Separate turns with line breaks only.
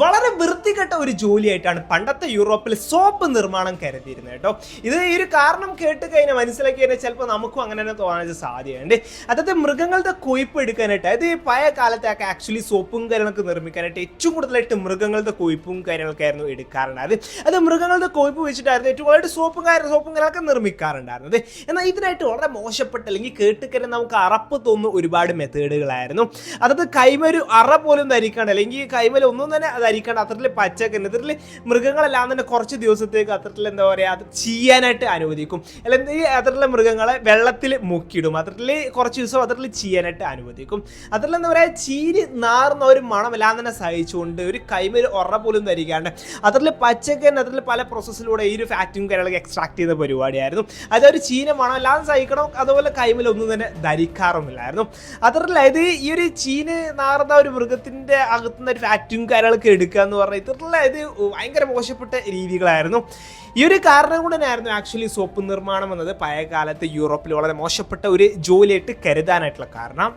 വളരെ വൃത്തികെട്ട ഒരു ജോലിയായിട്ടാണ് പണ്ടത്തെ യൂറോപ്പിൽ സോപ്പ് നിർമ്മാണം കരുതിയിരുന്നത് കേട്ടോ. ഇത് ഈ ഒരു കാരണം കേട്ട് കഴിഞ്ഞാൽ മനസ്സിലാക്കി കഴിഞ്ഞാൽ ചിലപ്പോൾ നമുക്കും അങ്ങനെ തന്നെ തോന്നാൻ സാധ്യതയുണ്ട്. അതായത് മൃഗങ്ങളുടെ കൊയ്പ്പ് എടുക്കാനായിട്ട് അതായത് ഈ പഴയ കാലത്തൊക്കെ ആക്ച്വലി സോപ്പും കാര്യങ്ങളൊക്കെ നിർമ്മിക്കാനായിട്ട് ഏറ്റവും കൂടുതലായിട്ട് മൃഗങ്ങളുടെ കൊയ്പ്പും കാര്യങ്ങളൊക്കെയായിരുന്നു എടുക്കാറുണ്ടായത് അത് മൃഗങ്ങളുടെ കൊയ്പ്പ് വെച്ചിട്ടായിരുന്നു ഏറ്റവും കൂടുതലായിട്ട് സോപ്പും കാര്യം സോപ്പും കാര്യങ്ങളൊക്കെ നിർമ്മിക്കാറുണ്ടായിരുന്നത്. എന്നാൽ ഇതിനായിട്ട് വളരെ മോശപ്പെട്ട അല്ലെങ്കിൽ കേട്ട് കഴിഞ്ഞാൽ നമുക്ക് അറപ്പ് തോന്നുന്ന ഒരുപാട് മെത്തേഡുകളായിരുന്നു അതായത് കൈമൊരു അറ പോലും ധരിക്കാണ്ട് അല്ലെങ്കിൽ കൈമൽ ഒന്നും തന്നെ ധരിക്കാണ്ട് അത്രത്തിൽ പച്ചക്കറി അത്രത്തിൽ മൃഗങ്ങളെല്ലാം തന്നെ കുറച്ച് ദിവസത്തേക്ക് അത്രത്തിൽ എന്താ പറയുക അത് ചെയ്യാനായിട്ട് അനുവദിക്കും. അല്ലെങ്കിൽ ഈ അത്രത്തിലെ മൃഗങ്ങളെ വെള്ളത്തിൽ മുക്കിയിടും. അത്രത്തിൽ കുറച്ച് ദിവസം അത്രത്തിൽ ചെയ്യാനായിട്ട് അനുവദിക്കും. അത്രത്തിൽ എന്താ പറയുക ചീരി നാറുന്ന ഒരു മണം എല്ലാം തന്നെ സഹിച്ചുകൊണ്ട് ഒരു കൈമൊരു ഉറ പോലും ധരിക്കാണ്ട് അത്രത്തിൽ പച്ചക്കറി അത്തരത്തിൽ പല പ്രോസസ്സിലൂടെ ഈ ഒരു ഫാറ്റും കാര്യങ്ങളൊക്കെ എക്സ്ട്രാക്ട് ചെയ്യുന്ന പരിപാടിയായിരുന്നു. അതൊരു ചീന മണം എല്ലാം സഹിക്കണം. അതുപോലെ കൈമിൽ ഒന്നും തന്നെ ധരിക്കാറുമില്ലായിരുന്നു അത്തരത്തിൽ അതായത് ഈ ഒരു ചീന നാറുന്ന ഒരു മൃഗത്തിന്റെ അകത്തുനിന്ന് ഒരു ഫാറ്റും കാര്യങ്ങളൊക്കെ എടുക്കുക എന്ന് പറഞ്ഞാൽ ഇത്തരത്തിലുള്ള ഇത് ഭയങ്കര മോശപ്പെട്ട രീതികളായിരുന്നു. ഈ ഒരു കാരണം കൊണ്ട് തന്നെയായിരുന്നു ആക്ച്വലി സോപ്പ് നിർമ്മാണം എന്നത് പഴയ കാലത്ത് യൂറോപ്പിൽ വളരെ മോശപ്പെട്ട ഒരു ജോലിയായിട്ട് കരുതാനായിട്ടുള്ള കാരണം.